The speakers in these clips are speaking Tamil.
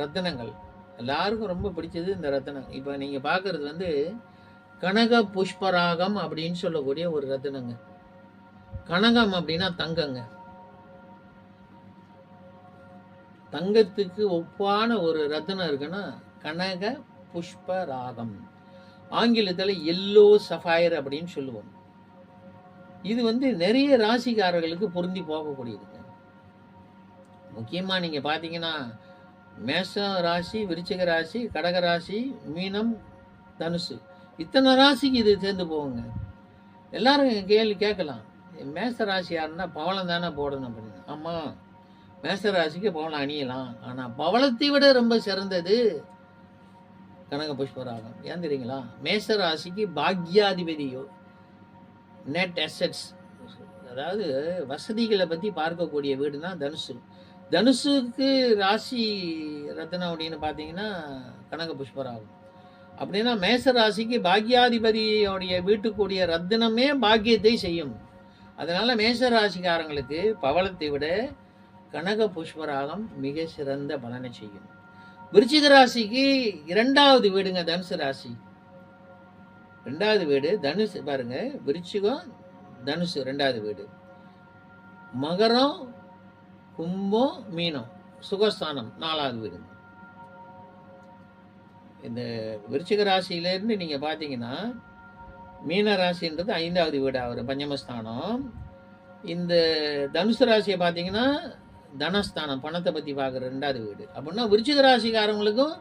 ரத்தனங்கள். எல்லாருக்கும் ரொம்ப பிடிச்சது இந்த ரத்தனம் இப்போ நீங்கள் பார்க்குறது வந்து கனக புஷ்பராகம் அப்படின்னு சொல்லக்கூடிய ஒரு ரத்தினங்க. கனகம் அப்படின்னா தங்கங்க. தங்கத்துக்கு ஒப்பான ஒரு ரத்தினம் இருக்குன்னா கனக புஷ்பராகம். ஆங்கிலத்தில் எல்லோ சஃபயர் அப்படின்னு சொல்லுவோம். இது வந்து நிறைய ராசிக்காரர்களுக்கு பொருந்தி போகக்கூடியதுங்க. முக்கியமாக நீங்கள் பார்த்தீங்கன்னா மேஷ ராசி விருச்சிக ராசி கடக ராசி மீனம் தனுசு. இத்தனை ராசிக்கு இது சேர்ந்து போகுங்க. எல்லாரும் கேள்வி கேட்கலாம். மேச ராசி யாருன்னா பவளம் தானே போடணும் அப்படின்னு. ஆமாம் மேச ராசிக்கு பவளம் அணியலாம். ஆனால் பவளத்தை விட ரொம்ப சிறந்தது கனக புஷ்பராகம். ஏன் தெரியுங்களா? மேச ராசிக்கு பாக்யாதிபதியோ நெட் அசட்ஸ் அதாவது வசதிகளை பற்றி பார்க்கக்கூடிய வீடு தான் தனுசு. தனுசுக்கு ராசி ரத்னம் அப்படின்னு பார்த்தீங்கன்னா கனக புஷ்பராகும் அப்படின்னா மேச ராசிக்கு பாக்யாதிபதியோடைய வீட்டுக்குரிய ரத்தினமே பாக்கியத்தை செய்யும். அதனால மேச ராசிக்காரங்களுக்கு பவளத்தை விட கனக புஷ்பராகம் மிக சிறந்த பலனை செய்யும். விருச்சிக ராசிக்கு இரண்டாவது வீடுங்க தனுசு ராசி. ரெண்டாவது வீடு தனுசு பாருங்க விருச்சிகம் தனுசு ரெண்டாவது வீடு. மகரம் கும்பம் மீனம் சுகஸ்தானம் நாலாவது வீடு. இந்த விருச்சிக ராசியிலேருந்து நீங்கள் பார்த்தீங்கன்னா மீன ராசின்றது ஐந்தாவது வீடு வரும் பஞ்சமஸ்தானம். இந்த தனுசு ராசியை பார்த்தீங்கன்னா தனஸ்தானம் பணத்தை பற்றி பார்க்குற ரெண்டாவது வீடு. அப்படின்னா விருச்சிக ராசிக்காரங்களுக்கும்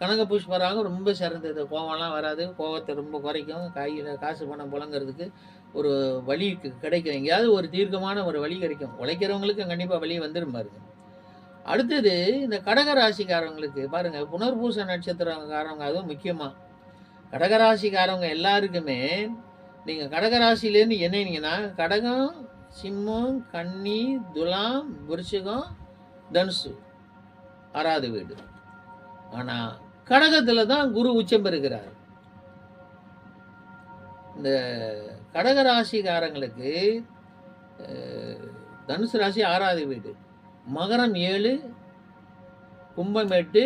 கனக புஷ்பராகம் ரொம்ப சிறந்தது. கோவம்லாம் வராது. கோவத்தை ரொம்ப குறைக்கும். கையில் காசு பணம் புழங்குறதுக்கு ஒரு வழி கிடைக்கும். எங்கேயாவது ஒரு தீர்க்கமான ஒரு வழி கிடைக்கும். உழைக்கிறவங்களுக்கு கண்டிப்பாக வழி வந்துடும் பாருங்க. அடுத்தது இந்த கடக ராசிக்காரங்களுக்கு பாருங்க. புனர்பூச நட்சத்திரக்காரவங்க அதுவும் முக்கியமாக கடகராசிக்காரவங்க எல்லாருக்குமே நீங்கள் கடகராசிலேருந்து என்னன்னீங்கன்னா கடகம் சிம்மம் கன்னி துலாம் விருஷகம் தனுசு. ஆறாவது வீடு. ஆனால் கடகத்தில் தான் குரு உச்சம் பெறுகிறார். இந்த கடக ராசிக்காரங்களுக்கு தனுசு ராசி ஆறாவது வீடு. மகரம் ஏழு கும்பம் எட்டு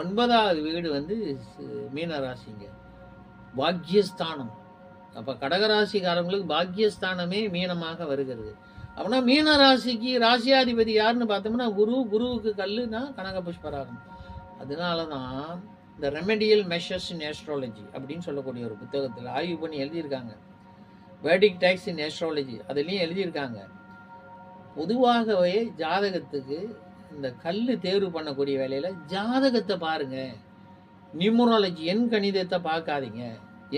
ஒன்பதாவது வீடு வந்து மீனராசிங்க மீன ராசிங்க. பாக்யஸ்தானம். அப்போ கடகராசிக்காரங்களுக்கு பாக்யஸ்தானமே மீனமாக வருகிறது. அப்படின்னா மீன ராசிக்கு ராசியாதிபதி யாருன்னு பார்த்தோம்னா குரு குருவுக்கு கல்லுனா கனக புஷ்பராகம் அதனால தான் இந்த ரெமெடியல் மெஷர்ஸ் இன் ஆஸ்ட்ராலஜி அப்படின்னு சொல்லக்கூடிய ஒரு புத்தகத்தில் ஆய்வு பண்ணி எழுதியிருக்காங்க. வேடிக் டைக்ஸ் இன் ஆஸ்ட்ராலஜி அதுலேயும் எழுதியிருக்காங்க. பொதுவாகவே ஜாதகத்துக்கு இந்த கல் தேர்வு பண்ணக்கூடிய வேலையில் ஜாதகத்தை பாருங்கள் நியூமராலஜி எண் கணிதத்தை பார்க்காதீங்க.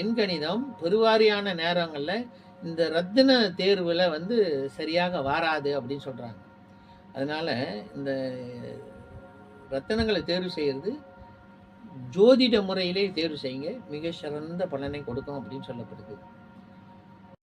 எண் கணிதம் பெருவாரியான நேரங்களில் இந்த ரத்தின தேர்வில் வந்து சரியாக வாராது அப்படின்னு சொல்கிறாங்க அதனால் இந்த ரத்தினங்களை தேர்வு செய்கிறது ஜோதிட முறையிலே தேர்வு செய்யுங்க. மிக சிறந்த பலனை கொடுக்கும் அப்படின்னு சொல்லப்படுது.